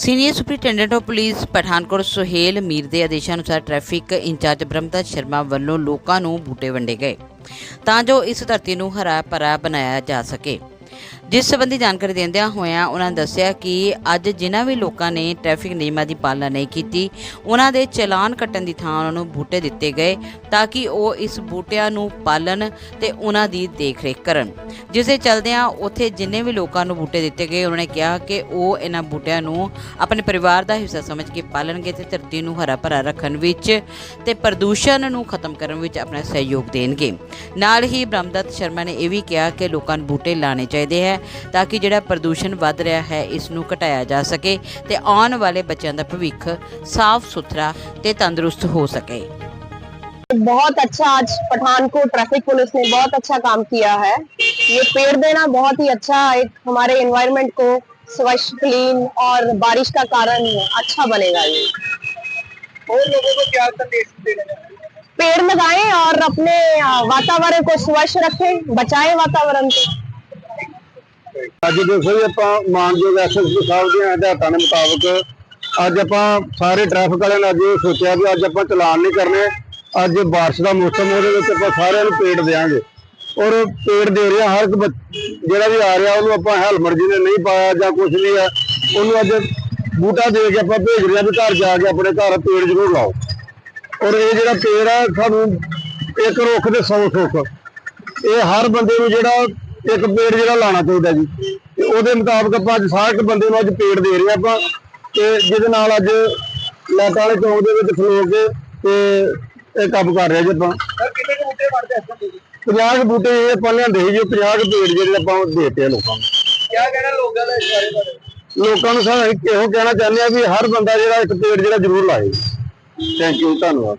Senior superintendent of police Pathankot Suhail Mir ਦੇ ਆਦੇਸ਼ਾਂ ਅਨੁਸਾਰ ਟ੍ਰੈਫਿਕ ਇੰਚਾਰਜ ਬ੍ਰਹਮਦਤ ਸ਼ਰਮਾ ਵੱਲੋਂ ਲੋਕਾਂ ਨੂੰ ਬੂਟੇ ਵੰਡੇ ਗਏ ਤਾਂ ਜੋ ਇਸ ਧਰਤੀ ਨੂੰ ਹਰਾ ਭਰਾ ਬਣਾਇਆ ਜਾ ਸਕੇ। ਜਿਸ ਸੰਬੰਧੀ ਜਾਣਕਾਰੀ ਦਿੰਦਿਆਂ ਹੋਇਆਂ ਉਹਨਾਂ ਦੱਸਿਆ ਕਿ ਅੱਜ ਜਿਨ੍ਹਾਂ ਵੀ ਲੋਕਾਂ ਨੇ ਟ੍ਰੈਫਿਕ ਨਿਯਮਾਂ ਦੀ ਪਾਲਣਾ ਨਹੀਂ ਕੀਤੀ, ਉਹਨਾਂ ਦੇ ਚਲਾਨ ਕੱਟਣ ਦੀ ਥਾਂ ਉਹਨਾਂ ਨੂੰ ਬੂਟੇ ਦਿੱਤੇ ਗਏ ਤਾਂ ਕਿ ਉਹ ਇਸ ਬੂਟਿਆਂ ਨੂੰ ਪਾਲਣ ਤੇ ਉਹਨਾਂ ਦੀ ਦੇਖਰੇਖ ਕਰਨ। ਜਿਸ ਦੇ ਚਲਦਿਆਂ ਉੱਥੇ ਜਿੰਨੇ ਵੀ ਲੋਕਾਂ ਨੂੰ ਬੂਟੇ ਦਿੱਤੇ ਗਏ, ਉਹਨਾਂ ਨੇ ਕਿਹਾ ਕਿ ਉਹ ਇਹਨਾਂ ਬੂਟਿਆਂ ਨੂੰ ਆਪਣੇ ਪਰਿਵਾਰ ਦਾ ਹਿੱਸਾ ਸਮਝ ਕੇ ਪਾਲਣਗੇ ਤੇ ਧਰਤੀ ਨੂੰ ਹਰਾ ਭਰਾ ਰੱਖਣ ਵਿੱਚ ਤੇ ਪ੍ਰਦੂਸ਼ਣ ਨੂੰ ਖਤਮ ਕਰਨ ਵਿੱਚ ਆਪਣਾ ਸਹਿਯੋਗ ਦੇਣਗੇ। ਨਾਲ ਹੀ ਬ੍ਰਹਮਦਤ ਸ਼ਰਮਾ ਨੇ ਇਹ ਵੀ ਕਿਹਾ ਕਿ ਲੋਕਾਂ ਨੂੰ ਬੂਟੇ ਲਾਣੇ ਚਾਹੀਦੇ ਹੈ ਤਾਂ ਕਿ ਜਿਹੜਾ ਪ੍ਰਦੂਸ਼ਣ ਵੱਧ ਰਿਹਾ ਹੈ ਇਸ ਨੂੰ ਘਟਾਇਆ ਜਾ ਸਕੇ ਤੇ ਆਉਣ ਵਾਲੇ ਬੱਚਿਆਂ ਦਾ ਭਵਿੱਖ ਸਾਫ਼ ਸੁਥਰਾ ਤੇ ਤੰਦਰੁਸਤ ਹੋ ਸਕੇ बहुत अच्छा आज पठानकोट ट्रैफिक पुलिस ने बहुत अच्छा काम किया है ये पेड़ देना बहुत ही अच्छा एक हमारे एनवायरनमेंट को स्वच्छ क्लीन और बारिश का कारण अच्छा बनेगा ये और लोगों को क्या संदेश देना चाहते हैं पेड़ लगाएं और अपने अ, वातावरण को स्वच्छ रखें बचाएं वातावरण को ਅੱਜ ਦੇਖੋ ਜੀ ਆਪਾਂ ਮਾਨਯੋਗ ਐਸਐਸਪੀ ਸਾਹਿਬ ਦੀਆਂ ਹਦਾਇਤਾਂ ਦੇ ਮੁਤਾਬਕ ਅੱਜ ਆਪਾਂ ਸਾਰੇ ਟ੍ਰੈਫਿਕ ਵਾਲਿਆਂ ਨੇ ਅੱਜ ਸੋਚਿਆ ਵੀ ਅੱਜ ਆਪਾਂ ਚਲਾਨ ਨਹੀਂ ਕਰਨੇ, ਅੱਜ ਬਾਰਿਸ਼ ਦਾ ਮੌਸਮ ਉਹਦੇ ਵਿੱਚ ਆਪਾਂ ਸਾਰਿਆਂ ਨੂੰ ਪੇੜ ਦੇਵਾਂਗੇ ਔਰ ਪੇੜ ਦੇ ਰਿਹਾ ਹਰ ਇੱਕ ਜਿਹੜਾ ਵੀ ਆ ਰਿਹਾ, ਉਹਨੂੰ ਆਪਾਂ ਹੈਲਮਟ ਜਿਹਨੇ ਨਹੀਂ ਪਾਇਆ ਜਾਂ ਕੁਝ ਵੀ ਆ ਉਹਨੂੰ ਅੱਜ ਬੂਟਾ ਦੇ ਕੇ ਆਪਾਂ ਭੇਜ ਰਹੇ ਵੀ ਘਰ ਜਾ ਕੇ ਆਪਣੇ ਘਰ ਪੇੜ ਜ਼ਰੂਰ ਲਾਓ। ਔਰ ਇਹ ਜਿਹੜਾ ਪੇੜ ਆ ਸਾਨੂੰ ਇੱਕ ਰੁੱਖ ਦੇ 100 ਸੁੱਖ ਇਹ ਹਰ ਬੰਦੇ ਨੂੰ ਜਿਹੜਾ ਇੱਕ ਪੇੜ ਜਿਹੜਾ ਲਾਣਾ ਚਾਹੀਦਾ ਜੀ। ਤੇ ਉਹਦੇ ਮੁਤਾਬਿਕ ਆਪਾਂ ਅੱਜ ਸਾਰਕ ਬੰਦੇ ਨੂੰ ਅੱਜ ਪੇੜ ਦੇ ਰਹੇ ਆਪਾਂ। ਤੇ ਜਿਹਦੇ ਨਾਲ ਅੱਜ ਲਾਟਾ ਵਾਲੇ ਚੌਂਕ ਦੇ ਵਿੱਚ ਖਲੋ ਕੇ ਤੇ ਇਹ ਕੰਮ ਕਰ ਰਿਹਾ ਜੀ ਆਪਾਂ। ਕਿੰਨੇ ਬੂਟੇ ਵੜਦੇ ਇਸ ਬੰਦੇ 50 ਬੂਟੇ ਆਪਾਂ ਲਿਆਂਦੇ ਸੀ ਜੀ 50 ਪੇੜ ਜਿਹੜੇ ਆਪਾਂ ਦੇਤੇ ਲੋਕਾਂ ਨੂੰ। ਕਿਆ ਕਹਿਣਾ ਲੋਕਾਂ ਦਾ ਇਸ ਬਾਰੇ ਲੋਕਾਂ ਨੂੰ ਸਰ ਇਹੋ ਕਹਿਣਾ ਚਾਹੁੰਦੇ ਆ ਵੀ ਹਰ ਬੰਦਾ ਜਿਹੜਾ ਇੱਕ ਪੇੜ ਜਿਹੜਾ ਜ਼ਰੂਰ ਲਾਏ। ਥੈਂਕ ਯੂ ਧੰਨਵਾਦ।